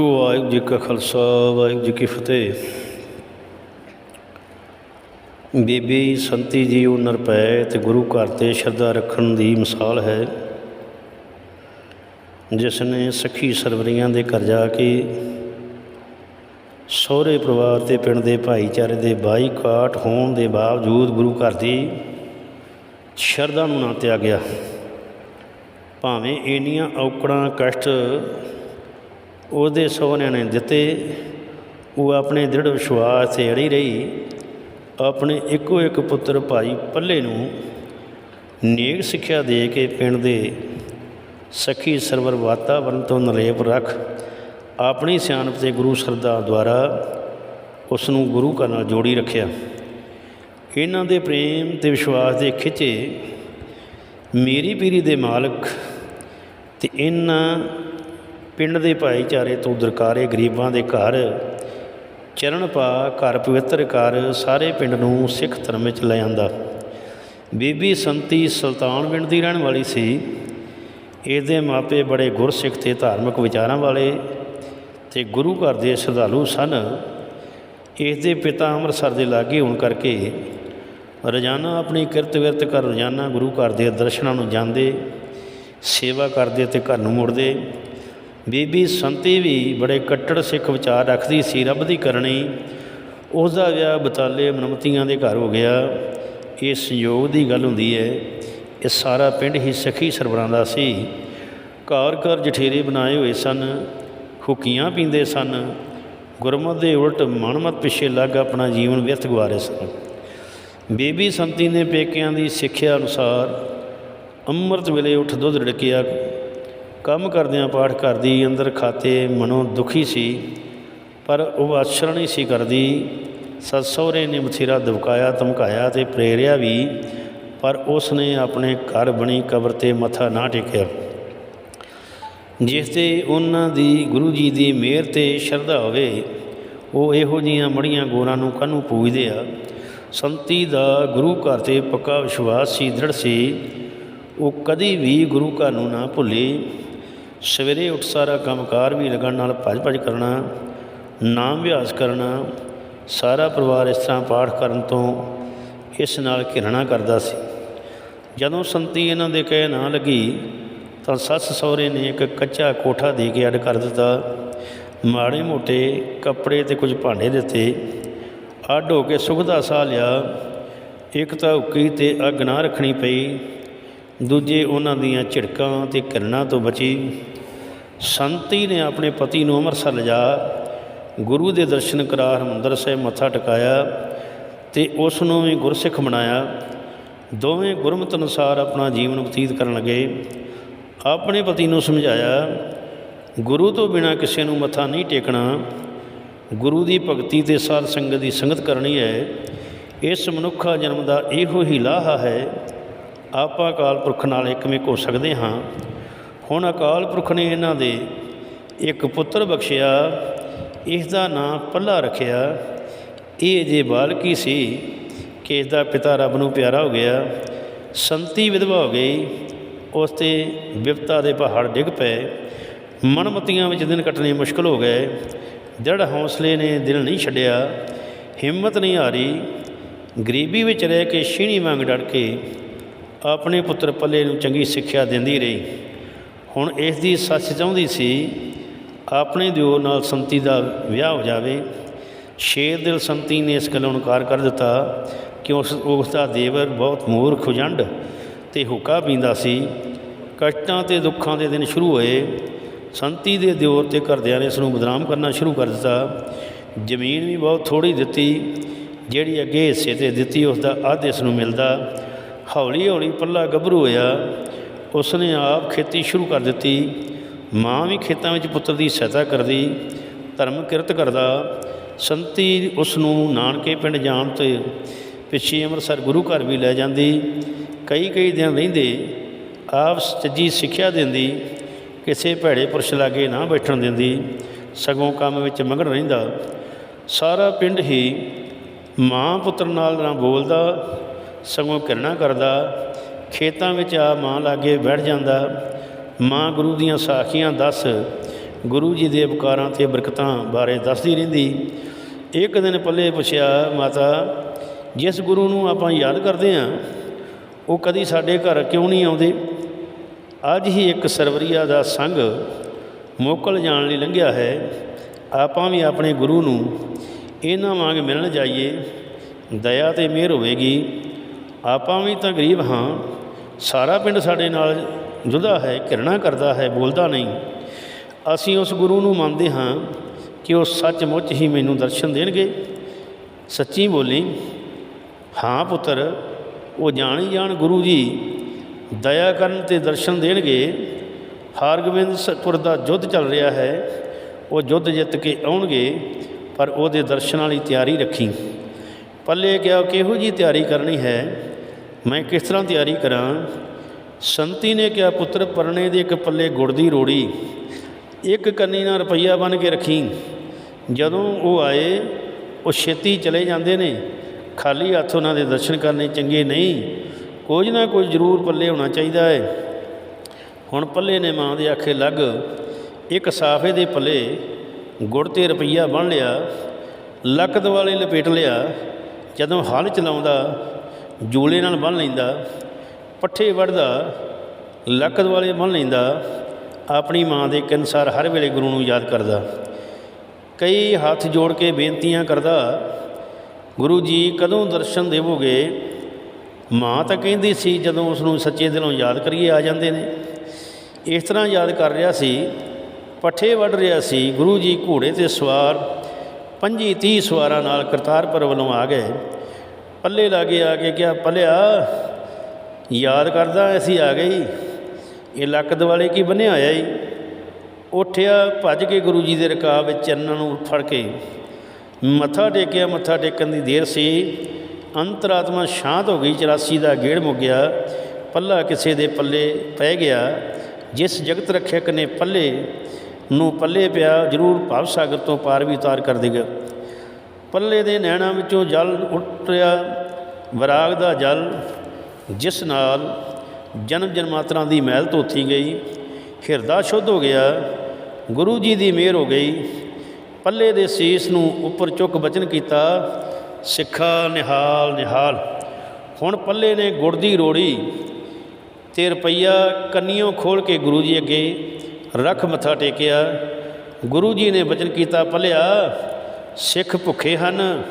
ਵਾਹਿਗੁਰੂ ਜੀ ਕਾ ਖਾਲਸਾ, ਵਾਹਿਗੁਰੂ ਜੀ ਕੀ ਫਤਿਹ। ਬੀਬੀ ਸੰਤੀ ਜੀ ਉਹ ਨਿਰਭੈ ਤੇ ਗੁਰੂ ਘਰ ਤੇ ਸ਼ਰਧਾ ਰੱਖਣ ਦੀ ਮਿਸਾਲ ਹੈ। ਜਿਸ ਨੇ ਸਖੀ ਸਰਵਰੀਆਂ ਦੇ ਘਰ ਜਾ ਕੇ ਸਹੁਰੇ ਪਰਿਵਾਰ ਤੇ ਪਿੰਡ ਦੇ ਭਾਈਚਾਰੇ ਦੇ ਬਾਈਕਾਟ ਹੋਣ ਦੇ ਬਾਵਜੂਦ ਗੁਰੂ ਘਰ ਦੀ ਸ਼ਰਧਾ ਨੂੰ ਨਾ ਤਿਆਗਿਆ। ਭਾਵੇਂ ਇੰਨੀਆਂ ਔਕੜਾਂ, ਕਸ਼ਟ ਉਹਦੇ ਸਹੁਰਿਆਂ ਨੇ ਦਿੱਤੇ, ਉਹ ਆਪਣੇ ਦ੍ਰਿੜ ਵਿਸ਼ਵਾਸ ਤੇ ਅੜੀ ਰਹੀ। ਆਪਣੇ ਇੱਕੋ ਇੱਕ ਪੁੱਤਰ ਭਾਈ ਪੱਲੇ ਨੂੰ ਨੇਕ ਸਿੱਖਿਆ ਦੇ ਕੇ ਪਿੰਡ ਦੇ ਸਖੀ ਸਰਵਰ ਵਾਤਾਵਰਨ ਤੋਂ ਨਰੇਪ ਰੱਖ ਆਪਣੀ ਸਿਆਣਪ ਤੇ ਗੁਰੂ ਸਰਦਾ ਦੁਆਰਾ ਉਸ ਨੂੰ ਗੁਰੂ ਘਰ ਨਾਲ ਜੋੜੀ ਰੱਖਿਆ। ਇਹਨਾਂ ਦੇ ਪ੍ਰੇਮ ਤੇ ਵਿਸ਼ਵਾਸ ਦੇ ਖਿੱਚੇ ਮੇਰੀ ਪੀਰੀ ਦੇ ਮਾਲਕ ਤੇ ਇਹਨਾਂ ਪਿੰਡ ਦੇ ਭਾਈਚਾਰੇ ਤੋਂ ਦਰਕਾਰੇ ਗਰੀਬਾਂ ਦੇ ਘਰ, ਚਰਨ ਪਾ, ਘਰ ਪਵਿੱਤਰ ਕਰ ਸਾਰੇ ਪਿੰਡ ਨੂੰ ਸਿੱਖ ਧਰਮ ਵਿੱਚ ਲੈ ਆਂਦਾ। ਬੀਬੀ ਸੰਤੀ ਸੁਲਤਾਨ ਪਿੰਡ ਦੀ ਰਹਿਣ ਵਾਲੀ ਸੀ। ਇਹਦੇ ਮਾਪੇ ਬੜੇ ਗੁਰਸਿੱਖ ਤੇ ਧਾਰਮਿਕ ਵਿਚਾਰਾਂ ਵਾਲੇ ਤੇ ਗੁਰੂ ਘਰ ਦੇ ਸ਼ਰਧਾਲੂ ਸਨ। ਇਸ ਦੇ ਪਿਤਾ ਅੰਮ੍ਰਿਤਸਰ ਦੇ ਲਾਗੇ ਹੋਣ ਕਰਕੇ ਰੋਜ਼ਾਨਾ ਆਪਣੀ ਕਿਰਤ ਵਿਰਤ ਕਰ ਰੋਜ਼ਾਨਾ ਗੁਰੂ ਘਰ ਦੇ ਦਰਸ਼ਨਾਂ ਨੂੰ ਜਾਂਦੇ, ਸੇਵਾ ਕਰਦੇ ਤੇ ਘਰ ਨੂੰ ਮੁੜਦੇ। ਬੀਬੀ ਸੰਤੀ ਵੀ ਬੜੇ ਕੱਟੜ ਸਿੱਖ ਵਿਚਾਰ ਰੱਖਦੀ ਸੀ, ਰੱਬ ਦੀ ਕਰਨੀ ਉਸ ਦਾ ਵਿਆਹ ਬਤਾਲੇ ਮਨਮਤੀਆਂ ਦੇ ਘਰ ਹੋ ਗਿਆ। ਇਹ ਸੰਯੋਗ ਦੀ ਗੱਲ ਹੁੰਦੀ ਹੈ, ਇਹ ਸਾਰਾ ਪਿੰਡ ਹੀ ਸਖੀ ਸਰਬਰਾਂ ਦਾ ਸੀ। ਘਰ ਘਰ ਜਠੇਰੇ ਬਣਾਏ ਹੋਏ ਸਨ, ਹੁਕੀਆਂ ਪੀਂਦੇ ਸਨ। ਗੁਰਮਤ ਦੇ ਉਲਟ ਮਨਮਤ ਪਿੱਛੇ ਲੱਗ ਆਪਣਾ ਜੀਵਨ ਵਿਅਰਥ ਗਵਾ ਰਹੇ ਸਨ। ਬੀਬੀ ਸੰਤੀ ਨੇ ਪੇਕਿਆਂ ਦੀ ਸਿੱਖਿਆ ਅਨੁਸਾਰ ਅੰਮ੍ਰਿਤ ਵੇਲੇ ਉੱਠ ਦੁੱਧ ਰੜਕਿਆ। ਕੰਮ ਕਰਦਿਆਂ ਪਾਠ ਕਰਦੀ, ਅੰਦਰ ਖਾਤੇ ਮਨੋਂ ਦੁਖੀ ਸੀ, ਪਰ ਉਹ ਆਸ਼ਰ ਨਹੀਂ ਸੀ ਕਰਦੀ। ਸੱਸ ਸਹੁਰੇ ਨੇ ਬਥੇਰਾ ਦਬਕਾਇਆ ਧਮਕਾਇਆ ਤੇ ਪ੍ਰੇਰਿਆ ਵੀ, ਪਰ ਉਸ ਨੇ ਆਪਣੇ ਘਰ ਬਣੀ ਕਬਰ ਤੇ ਮੱਥਾ ਨਾ ਟੇਕਿਆ। ਜਿਸ ਤੇ ਉਹਨਾਂ ਦੀ ਗੁਰੂ ਜੀ ਦੀ ਮਿਹਰ ਤੇ ਸ਼ਰਧਾ ਹੋਵੇ, ਉਹ ਇਹੋ ਜੀਆਂ ਮੜੀਆਂ ਗੋਰਾਂ ਨੂੰ ਕਾਹਨੂੰ ਪੂਜਦੇ ਆ? ਸੰਤੀ ਦਾ ਗੁਰੂ ਘਰ ਤੇ ਪੱਕਾ ਵਿਸ਼ਵਾਸ ਸੀ ਦ੍ਰਿੜ ਸੀ। ਉਹ ਕਦੀ ਵੀ ਗੁਰੂ ਘਰ ਨੂੰ ਨਾ ਭੁੱਲੇ। ਸਵੇਰੇ ਉੱਠ ਸਾਰਾ ਕੰਮਕਾਰ ਵੀ ਲਗਨ ਨਾਲ ਭੱਜ ਭੱਜ ਕਰਨਾ, ਨਾਮ ਅਭਿਆਸ ਕਰਨਾ, ਸਾਰਾ ਪਰਿਵਾਰ ਇਸ ਤਰ੍ਹਾਂ ਪਾਠ ਕਰਨ ਤੋਂ ਇਸ ਨਾਲ ਘਿਰਣਾ ਕਰਦਾ ਸੀ। ਜਦੋਂ ਸੰਤੀ ਇਹਨਾਂ ਦੇ ਕਹੇ ਨਾ ਲੱਗੀ, ਤਾਂ ਸੱਸ ਸਹੁਰੇ ਨੇ ਇੱਕ ਕੱਚਾ ਕੋਠਾ ਦੇ ਕੇ ਅੱਡ ਕਰ ਦਿੱਤਾ। ਮਾੜੇ ਮੋਟੇ ਕੱਪੜੇ ਤੇ ਕੁਝ ਭਾਂਡੇ ਦਿੱਤੇ। ਅੱਡ ਹੋ ਕੇ ਸੁਖ ਦਾ ਸਾਹ ਲਿਆ। ਇੱਕ ਤਾਂ ਉੱਕੀ ਤੇ ਅੱਗ ਨਾ ਰੱਖਣੀ ਪਈ। ਦੂਜੇ ਉਹਨਾਂ ਦੀਆਂ ਝਿੜਕਾਂ ਤੇ ਕਿਰਨਾਂ ਤੋਂ ਬਚੀ ਸੰਤੀ ਨੇ ਆਪਣੇ ਪਤੀ ਨੂੰ ਅੰਮ੍ਰਿਤਸਰ ਲਿਜਾ, ਗੁਰੂ ਦੇ ਦਰਸ਼ਨ ਕਰਾ ਹਰਿਮੰਦਰ ਸਾਹਿਬ ਮੱਥਾ ਟਿਕਾਇਆ ਤੇ ਉਸ ਨੂੰ ਵੀ ਗੁਰਸਿੱਖ ਬਣਾਇਆ। ਦੋਵੇਂ ਗੁਰਮਤ ਅਨੁਸਾਰ ਆਪਣਾ ਜੀਵਨ ਬਤੀਤ ਕਰਨ ਲੱਗੇ। ਆਪਣੇ ਪਤੀ ਨੂੰ ਸਮਝਾਇਆ, ਗੁਰੂ ਤੋਂ ਬਿਨਾ ਕਿਸੇ ਨੂੰ ਮੱਥਾ ਨਹੀਂ ਟੇਕਣਾ। ਗੁਰੂ ਦੀ ਭਗਤੀ ਤੇ ਸਾਧ ਸੰਗਤ ਦੀ ਸੰਗਤ ਕਰਨੀ ਹੈ। ਇਸ ਮਨੁੱਖਾ ਜਨਮ ਦਾ ਇਹੋ ਹੀ ਲਾਹਾ ਹੈ ਆਪਾਂ ਅਕਾਲ ਪੁਰਖ ਨਾਲ ਇੱਕਮਿਕ ਹੋ ਸਕਦੇ ਹਾਂ। ਹੁਣ ਅਕਾਲ ਪੁਰਖ ਨੇ ਇਹਨਾਂ ਦੇ ਇੱਕ ਪੁੱਤਰ ਬਖਸ਼ਿਆ ਇਸ ਦਾ ਨਾਂ ਪੱਲਾ ਰੱਖਿਆ। ਇਹ ਜੇ ਬਾਲਕੀ ਸੀ ਕਿ ਇਸ ਦਾ ਪਿਤਾ ਰੱਬ ਨੂੰ ਪਿਆਰਾ ਹੋ ਗਿਆ, ਸੰਤੀ ਵਿਧਵਾ ਹੋ ਗਈ, ਉਸ ਤੇ ਵਿਪਤਾ ਦੇ ਪਹਾੜ ਡਿੱਗ ਪਏ, ਮਨਮਤੀਆਂ ਵਿੱਚ ਦਿਨ ਕੱਟਣੇ ਮੁਸ਼ਕਲ ਹੋ ਗਏ। ਦ੍ਰਿੜ ਹੌਸਲੇ ਨੇ ਦਿਲ ਨਹੀਂ ਛੱਡਿਆ, ਹਿੰਮਤ ਨਹੀਂ ਹਾਰੀ, ਗਰੀਬੀ ਵਿੱਚ ਰਹਿ ਕੇ ਛੀਣੀ ਮੰਗ ਡੜ ਕੇ ਆਪਣੇ ਪੁੱਤਰ ਪੱਲੇ ਨੂੰ ਚੰਗੀ ਸਿੱਖਿਆ ਦਿੰਦੀ ਰਹੀ। ਹੁਣ ਇਸ ਦੀ ਸੱਚ ਚਾਹੁੰਦੀ ਸੀ, ਆਪਣੇ ਦਿਓ ਨਾਲ ਸੰਤੀ ਦਾ ਵਿਆਹ ਹੋ ਜਾਵੇ। ਸ਼ੇਰ ਦਿਲ ਸੰਤੀ ਨੇ ਇਸ ਗੱਲੋਂ ਇਨਕਾਰ ਕਰ ਦਿੱਤਾ ਕਿ ਉਸ ਉਸ ਦਾ ਦੇਵਰ ਬਹੁਤ ਮੂਰਖ ਉਜੰਡ ਤੇ ਹੁੱਕਾ ਪੀਂਦਾ ਸੀ। ਕਸ਼ਟਾਂ ਤੇ ਦੁੱਖਾਂ ਦੇ ਦਿਨ ਸ਼ੁਰੂ ਹੋਏ। ਸੰਤੀ ਦੇ ਦਿਓਰ ਤੇ ਘਰਦਿਆਂ ਨੇ ਇਸ ਨੂੰ ਬਦਨਾਮ ਕਰਨਾ ਸ਼ੁਰੂ ਕਰ ਦਿੱਤਾ। ਜ਼ਮੀਨ ਵੀ ਬਹੁਤ ਥੋੜੀ ਦਿੱਤੀ, ਜਿਹੜੀ ਅੱਗੇ ਹਿੱਸੇ ਤੇ ਦਿੱਤੀ, ਉਸ ਦਾ ਅੱਧ ਇਸ ਨੂੰ ਮਿਲਦਾ। ਹੌਲੀ ਹੌਲੀ ਪੱਲਾ ਗੱਭਰੂ ਹੋਇਆ। ਉਸਨੇ ਆਪ ਖੇਤੀ ਸ਼ੁਰੂ ਕਰ ਦਿੱਤੀ। ਮਾਂ ਵੀ ਖੇਤਾਂ ਵਿੱਚ ਪੁੱਤਰ ਦੀ ਸਹਾਇਤਾ ਕਰਦੀ, ਧਰਮ ਕਿਰਤ ਕਰਦਾ। ਸੰਤੀ ਉਸ ਨੂੰ ਨਾਨਕੇ ਪਿੰਡ ਜਾਣ ਤੇ ਪਿੱਛੇ ਅੰਮ੍ਰਿਤਸਰ ਗੁਰੂ ਘਰ ਵੀ ਲੈ ਜਾਂਦੀ। ਕਈ ਕਈ ਦਿਨ ਰਹਿੰਦੇ, ਆਪ ਸੱਚੀ ਸਿੱਖਿਆ ਦਿੰਦੀ, ਕਿਸੇ ਭੈੜੇ ਪੁਰਸ਼ ਲਾਗੇ ਨਾ ਬੈਠਣ ਦਿੰਦੀ, ਸਗੋਂ ਕੰਮ ਵਿੱਚ ਮਗਨ ਰਹਿੰਦਾ। ਸਾਰਾ ਪਿੰਡ ਹੀ ਮਾਂ ਪੁੱਤਰ ਨਾਲ ਨਾ ਬੋਲਦਾ ਸਗੋਂ ਕਿਰਣਾ ਕਰਦਾ, ਖੇਤਾਂ ਵਿੱਚ ਆ ਮਾਂ ਲਾਗੇ ਬੈਠ ਜਾਂਦਾ। ਮਾਂ ਗੁਰੂ ਦੀਆਂ ਸਾਖੀਆਂ ਦੱਸ, ਗੁਰੂ ਜੀ ਦੇ ਉਪਕਾਰਾਂ ਤੇ ਬਰਕਤਾਂ ਬਾਰੇ ਦੱਸਦੀ ਰਹਿੰਦੀ। ਇੱਕ ਦਿਨ ਪੱਲੇ ਪੁੱਛਿਆ, ਮਾਤਾ, ਜਿਸ ਗੁਰੂ ਨੂੰ ਆਪਾਂ ਯਾਦ ਕਰਦੇ ਹਾਂ ਉਹ ਕਦੀ ਸਾਡੇ ਘਰ ਕਿਉਂ ਨਹੀਂ ਆਉਂਦੇ? ਅੱਜ ਹੀ ਇੱਕ ਸਰਵਰੀਆ ਦਾ ਸੰਗ ਮੋਕਲ ਜਾਣ ਲਈ ਲੰਘਿਆ ਹੈ। ਆਪਾਂ ਵੀ ਆਪਣੇ ਗੁਰੂ ਨੂੰ ਇਹਨਾਂ ਵਾਂਗ ਮਿਲਣ ਜਾਈਏ। ਦਇਆ ਤੇ ਮਿਹਰ ਹੋਵੇਗੀ। ਆਪਾਂ ਵੀ ਤਾਂ ਗਰੀਬ ਹਾਂ। ਸਾਰਾ ਪਿੰਡ ਸਾਡੇ ਨਾਲ ਜੁਦਾ ਹੈ, ਘਿਰਣਾ ਕਰਦਾ ਹੈ, ਬੋਲਦਾ ਨਹੀਂ। ਅਸੀਂ ਉਸ ਗੁਰੂ ਨੂੰ ਮੰਨਦੇ ਹਾਂ ਕਿ ਉਹ ਸੱਚਮੁੱਚ ਹੀ ਮੈਨੂੰ ਦਰਸ਼ਨ ਦੇਣਗੇ। ਸੱਚੀ ਬੋਲੀ, ਹਾਂ ਪੁੱਤਰ, ਉਹ ਜਾਣੀ ਜਾਣ ਗੁਰੂ ਜੀ, ਦਇਆ ਕਰਨ ਤੇ ਦਰਸ਼ਨ ਦੇਣਗੇ। ਹਰਗੋਬਿੰਦਪੁਰ ਦਾ ਯੁੱਧ ਚੱਲ ਰਿਹਾ ਹੈ, ਉਹ ਯੁੱਧ ਜਿੱਤ ਕੇ ਆਉਣਗੇ, ਪਰ ਉਹਦੇ ਦਰਸ਼ਨਾਂ ਲਈ ਤਿਆਰੀ ਰੱਖੀ। ਪੱਲੇ ਕਿਹਾ, ਕਿਹੋ ਜੀ ਤਿਆਰੀ ਕਰਨੀ ਹੈ? ਮੈਂ ਕਿਸ ਤਰ੍ਹਾਂ ਤਿਆਰੀ ਕਰਾਂ? ਸੰਤੀ ਨੇ ਕਿਹਾ, ਪੁੱਤਰ ਪਰਣੇ ਦੇ ਇੱਕ ਪੱਲੇ ਗੁੜ ਦੀ ਰੋੜੀ, ਇੱਕ ਕੰਨੀ ਨਾਲ ਰੁਪਈਆ ਬਣ ਕੇ ਰੱਖੀ। ਜਦੋਂ ਉਹ ਆਏ, ਉਹ ਛੇਤੀ ਚਲੇ ਜਾਂਦੇ ਨੇ। ਖਾਲੀ ਹੱਥ ਉਹਨਾਂ ਦੇ ਦਰਸ਼ਨ ਕਰਨੇ ਚੰਗੇ ਨਹੀਂ। ਕੁਝ ਨਾ ਕੁਝ ਜ਼ਰੂਰ ਪੱਲੇ ਹੋਣਾ ਚਾਹੀਦਾ ਹੈ। ਹੁਣ ਪੱਲੇ ਨੇ ਮਾਂ ਦੇ ਆਖੇ ਲੱਗ, ਇੱਕ ਸਾਫੇ ਦੇ ਪੱਲੇ ਗੁੜ ਤੇ ਰੁਪਈਆ ਬਣ ਲਿਆ, ਲੱਕ ਦੁਆਲੇ ਲਪੇਟ ਲਿਆ। ਜਦੋਂ ਹਲ ਚਲਾਉਂਦਾ ਜੋਲੇ ਨਾਲ ਬੰਨ ਲੈਂਦਾ, ਪੱਠੇ ਵੜਦਾ ਲੱਕ ਦੁਆਲੇ ਬੰਨ ਲੈਂਦਾ, ਆਪਣੀ ਮਾਂ ਦੇ ਅਨੁਸਾਰ ਹਰ ਵੇਲੇ ਗੁਰੂ ਨੂੰ ਯਾਦ ਕਰਦਾ। ਕਈ ਹੱਥ ਜੋੜ ਕੇ ਬੇਨਤੀਆਂ ਕਰਦਾ, ਗੁਰੂ ਜੀ, ਕਦੋਂ ਦਰਸ਼ਨ ਦੇਵੋਗੇ? ਮਾਂ ਤਾਂ ਕਹਿੰਦੀ ਸੀ, ਜਦੋਂ ਉਸ ਨੂੰ ਸੱਚੇ ਦਿਲੋਂ ਯਾਦ ਕਰੀਏ, ਆ ਜਾਂਦੇ ਨੇ। ਇਸ ਤਰ੍ਹਾਂ ਯਾਦ ਕਰ ਰਿਹਾ ਸੀ, ਪੱਠੇ ਵੱਢ ਰਿਹਾ ਸੀ, ਗੁਰੂ ਜੀ ਘੋੜੇ ਤੇ ਸਵਾਰ 25 30 ਸਵਾਰਾਂ ਨਾਲ ਕਰਤਾਰਪੁਰ ਵੱਲੋਂ ਆ ਗਏ। ਪੱਲੇ ਲਾਗੇ ਆ ਕੇ ਕਿਹਾ ਪੱਲਿਆ ਯਾਦ ਕਰਦਾ ਅਸੀਂ ਆ ਗਏ ਇਹ ਲੱਕ ਦੁਆਲੇ ਕੀ ਬੰਨਿਆ ਹੋਇਆ ਈ? ਉੱਠਿਆ, ਭੱਜ ਕੇ ਗੁਰੂ ਜੀ ਦੇ ਰਕਾਬ ਵਿੱਚ ਚਰਨਾਂ ਨੂੰ ਫੜ ਕੇ। ਮੱਥਾ ਟੇਕਿਆ, ਮੱਥਾ ਟੇਕਣ ਦੀ ਦੇਰ ਸੀ। ਅੰਤਰਾਤਮਾ ਸ਼ਾਂਤ ਹੋ ਗਈ 84 ਦਾ ਗੇੜ ਮੁੱਕ ਗਿਆ। ਪੱਲਾ ਕਿਸੇ ਦੇ ਪੱਲੇ ਪੈ ਗਿਆ। ਜਿਸ ਜਗਤ ਰੱਖਿਅਕ ਨੇ ਪੱਲੇ ਨੂੰ ਪੱਲੇ ਪਿਆ, ਜ਼ਰੂਰ ਭਵ ਸਾਗਰ ਤੋਂ ਪਾਰ ਵੀ ਉਤਾਰ ਕਰ ਦੇਗਾ। ਪੱਲੇ ਦੇ ਨੈਣਾਂ ਵਿੱਚੋਂ ਜਲ ਉੱਟਿਆ ਵਿਰਾਗ ਦਾ ਜਲ, ਜਿਸ ਨਾਲ ਜਨਮ ਜਨਮਾਤਰਾਂ ਦੀ ਮਹਿਲ ਧੋਤੀ ਗਈ ਹਿਰਦਾ ਸ਼ੁੱਧ ਹੋ ਗਿਆ, ਗੁਰੂ ਜੀ ਦੀ ਮਿਹਰ ਹੋ ਗਈ, ਪੱਲੇ ਦੇ ਸੀਸ ਨੂੰ ਉੱਪਰ ਚੁੱਕ ਬਚਨ ਕੀਤਾ, ਸਿੱਖਾ ਨਿਹਾਲ ਨਿਹਾਲ। ਹੁਣ ਪੱਲੇ ਨੇ ਗੁੜ ਦੀ ਰੋੜੀ, ਤੇ ਰੁਪਈਆ ਕੰਨੀਆਂ ਖੋਲ ਕੇ ਗੁਰੂ ਜੀ ਅੱਗੇ ਰੱਖ ਮੱਥਾ ਟੇਕਿਆ। ਗੁਰੂ ਜੀ ਨੇ ਬਚਨ ਕੀਤਾ, ਪੱਲਿਆ ਸਿੱਖ ਭੁੱਖੇ ਹਨ।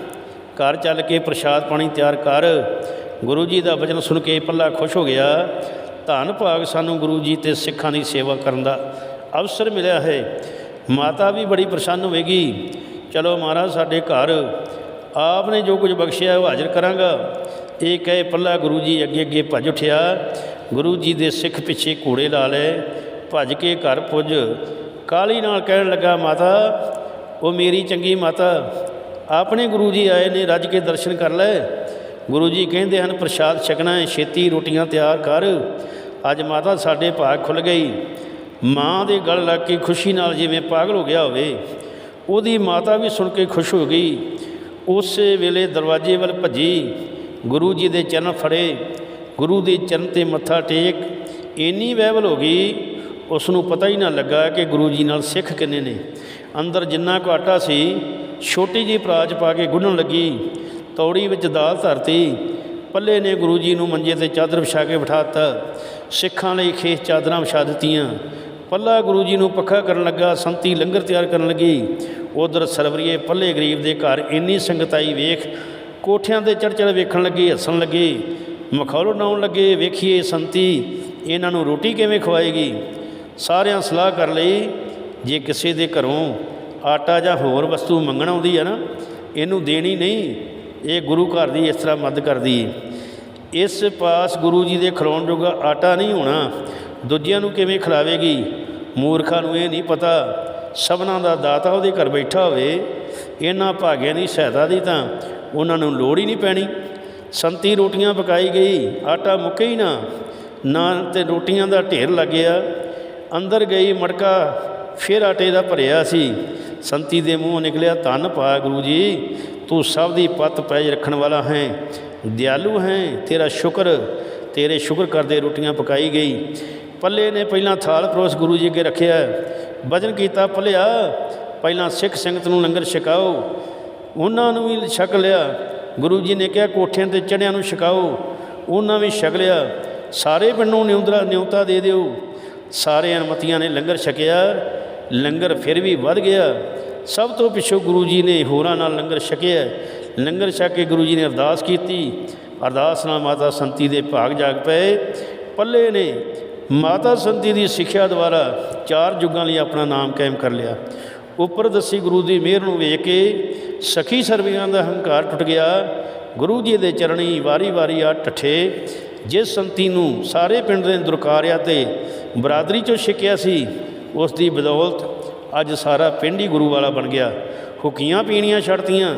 ਘਰ ਚੱਲ ਕੇ ਪ੍ਰਸ਼ਾਦ ਪਾਣੀ ਤਿਆਰ ਕਰ ਗੁਰੂ ਜੀ ਦਾ ਵਚਨ ਸੁਣ ਕੇ ਪੱਲਾ ਖੁਸ਼ ਹੋ ਗਿਆ। ਧੰਨ ਭਾਗ ਸਾਨੂੰ ਗੁਰੂ ਜੀ ਤੇ ਸਿੱਖਾਂ ਦੀ ਸੇਵਾ ਕਰਨ ਦਾ ਅਵਸਰ ਮਿਲਿਆ ਹੈ। ਮਾਤਾ ਵੀ ਬੜੀ ਪ੍ਰਸੰਨ ਹੋਵੇਗੀ। ਚਲੋ ਮਹਾਰਾਜ, ਸਾਡੇ ਘਰ ਆਪ ਨੇ ਜੋ ਕੁਝ ਬਖਸ਼ਿਆ ਉਹ ਹਾਜ਼ਰ ਕਰਾਂਗਾ। ਇਹ ਕਹੇ ਪੱਲਾ ਗੁਰੂ ਜੀ ਅੱਗੇ ਅੱਗੇ ਭੱਜ ਉਠਿਆ। ਗੁਰੂ ਜੀ ਦੇ ਸਿੱਖ ਪਿੱਛੇ ਘੋੜੇ ਲਾ ਲਏ। ਭੱਜ ਕੇ ਘਰ ਪੁੱਜ। ਕਾਲੀ ਨਾਲ ਕਹਿਣ ਲੱਗਾ, ਮਾਤਾ ਉਹ ਮੇਰੀ ਚੰਗੀ ਮਾਤਾ, ਆਪਣੇ ਗੁਰੂ ਜੀ ਆਏ ਨੇ ਰੱਜ ਕੇ ਦਰਸ਼ਨ ਕਰ ਲੈ ਗੁਰੂ ਜੀ ਕਹਿੰਦੇ ਹਨ, ਪ੍ਰਸ਼ਾਦ ਛਕਣਾ ਹੈ, ਛੇਤੀ ਰੋਟੀਆਂ ਤਿਆਰ ਕਰ। ਅੱਜ ਮਾਤਾ ਸਾਡੇ ਭਾਗ ਖੁੱਲ ਗਈ। ਮਾਂ ਦੇ ਗਲ ਲੱਗ ਕੇ ਖੁਸ਼ੀ ਨਾਲ ਜਿਵੇਂ ਪਾਗਲ ਹੋ ਗਿਆ ਹੋਵੇ, ਉਹਦੀ ਮਾਤਾ ਵੀ ਸੁਣ ਕੇ ਖੁਸ਼ ਹੋ ਗਈ। ਉਸੇ ਵੇਲੇ ਦਰਵਾਜ਼ੇ ਵੱਲ ਭੱਜੀ। ਗੁਰੂ ਜੀ ਦੇ ਚਰਨ ਫੜੇ। ਗੁਰੂ ਦੇ ਚਰਨ ਤੇ ਮੱਥਾ ਟੇਕ। ਇੰਨੀ ਵਹਿਵਲ ਹੋ ਗਈ ਉਸ ਨੂੰ ਪਤਾ ਹੀ ਨਾ ਲੱਗਾ ਕਿ ਗੁਰੂ ਜੀ ਨਾਲ ਸਿੱਖ ਕਿੰਨੇ ਨੇ। ਅੰਦਰ ਜਿੰਨਾ ਕੁ ਆਟਾ ਸੀ, ਛੋਟੀ ਜੀ ਪਰਾਜ ਪਾ ਕੇ ਗੁੰਨਣ ਲੱਗੀ। ਤੌੜੀ ਵਿੱਚ ਦਾਲ ਧਰਤੀ। ਪੱਲੇ ਨੇ ਗੁਰੂ ਜੀ ਨੂੰ ਮੰਜੇ ਤੇ ਚਾਦਰ ਵਿਛਾ ਕੇ ਬਿਠਾਤਾ ਸਿੱਖਾਂ ਲਈ ਖੇਸ ਚਾਦਰਾਂ ਵਿਛਾ ਦਿੱਤੀਆਂ। ਪੱਲਾ ਗੁਰੂ ਜੀ ਨੂੰ ਪੱਖਾ ਕਰਨ ਲੱਗਾ, ਸੰਤੀ ਲੰਗਰ ਤਿਆਰ ਕਰਨ ਲੱਗੀ। ਉਧਰ ਸਰਵਰੀਏ ਪੱਲੇ ਗਰੀਬ ਦੇ ਘਰ ਇੰਨੀ ਸੰਗਤ ਆਈ ਵੇਖ, ਕੋਠਿਆਂ ਤੇ ਚੜ ਚੜ ਵੇਖਣ ਲੱਗੇ, ਹੱਸਣ ਲੱਗੇ। ਮਖੌਲ ਉਡਾਉਣ ਲੱਗੇ, ਵੇਖੀਏ ਸੰਤੀ, ਇਹਨਾਂ ਨੂੰ ਰੋਟੀ ਕਿਵੇਂ ਖਵਾਏਗੀ? ਸਾਰਿਆਂ ਸਲਾਹ ਕਰ ਲਈ ਜੇ ਕਿਸੇ ਦੇ ਘਰੋਂ ਆਟਾ ਜਾਂ ਹੋਰ ਵਸਤੂ ਮੰਗਣ ਆਉਂਦੀ ਹੈ ਨਾ, ਇਹਨੂੰ ਦੇਣੀ ਨਹੀਂ, ਇਹ ਗੁਰੂ ਘਰ ਦੀ ਇਸ ਤਰ੍ਹਾਂ ਮਦਦ ਕਰਦੀ ਹੈ ਇਸ ਪਾਸ ਗੁਰੂ ਜੀ ਦੇ ਖਿਲਾਉਣ ਜੋਗਾ ਆਟਾ ਨਹੀਂ ਹੋਣਾ, ਦੂਜਿਆਂ ਨੂੰ ਕਿਵੇਂ ਖਿਲਾਵੇਗੀ? ਮੂਰਖਾਂ ਨੂੰ ਇਹ ਨਹੀਂ ਪਤਾ, ਸਭਨਾਂ ਦਾ ਦਾਤਾ ਉਹਦੇ ਘਰ ਬੈਠਾ ਹੋਵੇ, ਇਹਨਾਂ ਭਾਗਿਆਂ ਦੀ ਸਹਾਇਤਾ ਦੀ ਤਾਂ ਉਹਨਾਂ ਨੂੰ ਲੋੜ ਹੀ ਨਹੀਂ ਪੈਣੀ। ਸੰਤੀ ਰੋਟੀਆਂ ਪਕਾਈ ਗਈ, ਆਟਾ ਮੁੱਕੇ ਹੀ ਨਾ ਨਾ ਤੇ ਰੋਟੀਆਂ ਦਾ ਢੇਰ ਲੱਗਿਆ ਅੰਦਰ ਗਈ ਮੜਕਾ ਫਿਰ ਆਟੇ ਦਾ ਭਰਿਆ ਸੀ। ਸੰਤੀ ਦੇ ਮੂੰਹ ਨਿਕਲਿਆ, ਧੰਨ ਪਾ ਗੁਰੂ ਜੀ, ਤੂੰ ਸਭ ਦੀ ਪਤ ਪੈਜ ਰੱਖਣ ਵਾਲਾ ਹੈ। ਦਿਆਲੂ ਹੈ, ਤੇਰਾ ਸ਼ੁਕਰ, ਤੇਰੇ ਸ਼ੁਕਰ ਕਰਦੇ ਰੋਟੀਆਂ ਪਕਾਈ ਗਈ। ਪੱਲੇ ਨੇ ਪਹਿਲਾਂ ਥਾਲ ਪਰੋਸ ਗੁਰੂ ਜੀ ਅੱਗੇ ਰੱਖਿਆ। ਵਜਨ ਕੀਤਾ, ਭਲਿਆ, ਪਹਿਲਾਂ ਸਿੱਖ ਸੰਗਤ ਨੂੰ ਲੰਗਰ ਛਕਾਓ। ਉਹਨਾਂ ਨੂੰ ਵੀ ਛਕ ਲਿਆ। ਗੁਰੂ ਜੀ ਨੇ ਕਿਹਾ, ਕੋਠਿਆਂ ਤੇ ਚੜਿਆਂ ਨੂੰ ਛਕਾਓ। ਉਹਨਾਂ ਵੀ ਛਕ ਲਿਆ। ਸਾਰੇ ਪਿੰਡ ਨੂੰ ਨਿਉਂਦਰਾ, ਨਿਉਤਾ ਦੇ ਦਿਓ। ਸਾਰੇ ਅਨਮਤੀਆਂ ਨੇ ਲੰਗਰ ਛਕਿਆ। ਲੰਗਰ ਫਿਰ ਵੀ ਵੱਧ ਗਿਆ। ਸਭ ਤੋਂ ਪਿੱਛੋਂ ਗੁਰੂ ਜੀ ਨੇ ਹੋਰਾਂ ਨਾਲ ਲੰਗਰ ਛਕਿਆ। ਲੰਗਰ ਛਕ ਕੇ ਗੁਰੂ ਜੀ ਨੇ ਅਰਦਾਸ ਕੀਤੀ। ਅਰਦਾਸ ਨਾਲ ਮਾਤਾ ਸੰਤੀ ਦੇ ਭਾਗ ਜਾਗ ਪਏ। ਪੱਲੇ ਨੇ ਮਾਤਾ ਸੰਤੀ ਦੀ ਸਿੱਖਿਆ ਦੁਆਰਾ ਚਾਰ ਯੁੱਗਾਂ ਲਈ ਆਪਣਾ ਨਾਮ ਕਾਇਮ ਕਰ ਲਿਆ। ਉੱਪਰ ਦੱਸੀ ਗੁਰੂ ਦੀ ਮਿਹਰ ਨੂੰ ਵੇਖ ਕੇ ਸਖੀ ਸਰਬੀਆਂ ਦਾ ਹੰਕਾਰ ਟੁੱਟ ਗਿਆ। ਗੁਰੂ ਜੀ ਦੇ ਚਰਣੀ ਵਾਰੀ-ਵਾਰੀ ਆ ਟੱਠੇ ਜਿਸ ਸੰਤੀ ਨੂੰ ਸਾਰੇ ਪਿੰਡ ਦੇ ਦੁਰਕਾਰਿਆ ਤੇ ਬਰਾਦਰੀ ਚੋਂ ਛਕਿਆ ਸੀ ਉਸ ਦੀ ਬਦੌਲਤ ਅੱਜ ਸਾਰਾ ਪਿੰਡ ਹੀ ਗੁਰੂ ਵਾਲਾ ਬਣ ਗਿਆ। ਹੁਕੀਆਂ ਪੀਣੀਆਂ ਛੱਡਤੀਆਂ,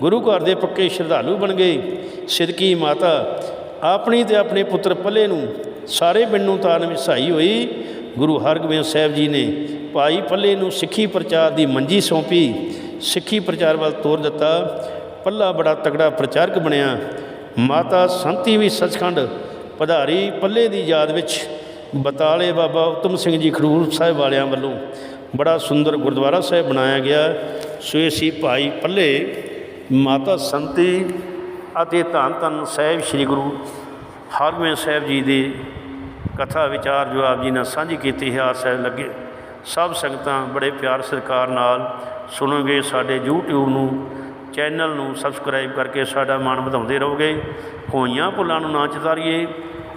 ਗੁਰੂ ਘਰ ਦੇ ਪੱਕੇ ਸ਼ਰਧਾਲੂ ਬਣ ਗਏ। ਸਿਦਕੀ ਮਾਤਾ ਆਪਣੀ ਤੇ ਆਪਣੇ ਪੁੱਤਰ ਪੱਲੇ ਨੂੰ ਸਾਰੇ ਪਿੰਡ ਨੂੰ ਤਾਰਨ ਵਿੱਚ ਸਹਾਈ ਹੋਈ। ਗੁਰੂ ਹਰਗੋਬਿੰਦ ਸਾਹਿਬ ਜੀ ਨੇ ਭਾਈ ਪੱਲੇ ਨੂੰ ਸਿੱਖੀ ਪ੍ਰਚਾਰ ਦੀ ਮੰਜੀ ਸੌਂਪੀ। ਸਿੱਖੀ ਪ੍ਰਚਾਰ ਵੱਲ ਤੋਰ ਦਿੱਤਾ। ਪੱਲਾ ਬੜਾ ਤਗੜਾ ਪ੍ਰਚਾਰਕ ਬਣਿਆ। ਮਾਤਾ ਸੰਤੀ ਵੀ ਸੱਚਖੰਡ ਪਧਾਰੀ ਪੱਲੇ ਦੀ ਯਾਦ ਵਿੱਚ ਬਤਾਲੇ ਬਾਬਾ ਉਤਮ ਸਿੰਘ ਜੀ ਖਡੂਰ ਸਾਹਿਬ ਵਾਲਿਆਂ ਵੱਲੋਂ ਬੜਾ ਸੁੰਦਰ ਗੁਰਦੁਆਰਾ ਸਾਹਿਬ ਬਣਾਇਆ ਗਿਆ। ਸੋ ਇਹ ਭਾਈ ਪੱਲੇ ਮਾਤਾ ਸੰਤੀ ਅਤੇ ਧੰਨ ਧੰਨ ਸਾਹਿਬ ਸ੍ਰੀ ਗੁਰੂ ਹਰਗੋਬਿੰਦ ਸਾਹਿਬ ਜੀ ਦੇ ਕਥਾ ਵਿਚਾਰ ਜੋ ਆਪ ਜੀ ਨਾਲ ਸਾਂਝੀ ਕੀਤੀ ਹੈ। ਆਸ ਹੈ ਲੱਗੇ। ਸਭ ਸੰਗਤਾਂ ਬੜੇ ਪਿਆਰ ਸਤਿਕਾਰ ਨਾਲ ਸੁਣੋਗੇ ਸਾਡੇ YouTube ਨੂੰ, ਚੈਨਲ ਨੂੰ ਸਬਸਕ੍ਰਾਈਬ ਕਰਕੇ ਸਾਡਾ ਮਾਣ ਵਧਾਉਂਦੇ ਰਹੋਗੇ। ਹੋਈਆਂ ਭੁੱਲਾਂ ਨੂੰ ਨਾ ਚਤਾਰੀਏ।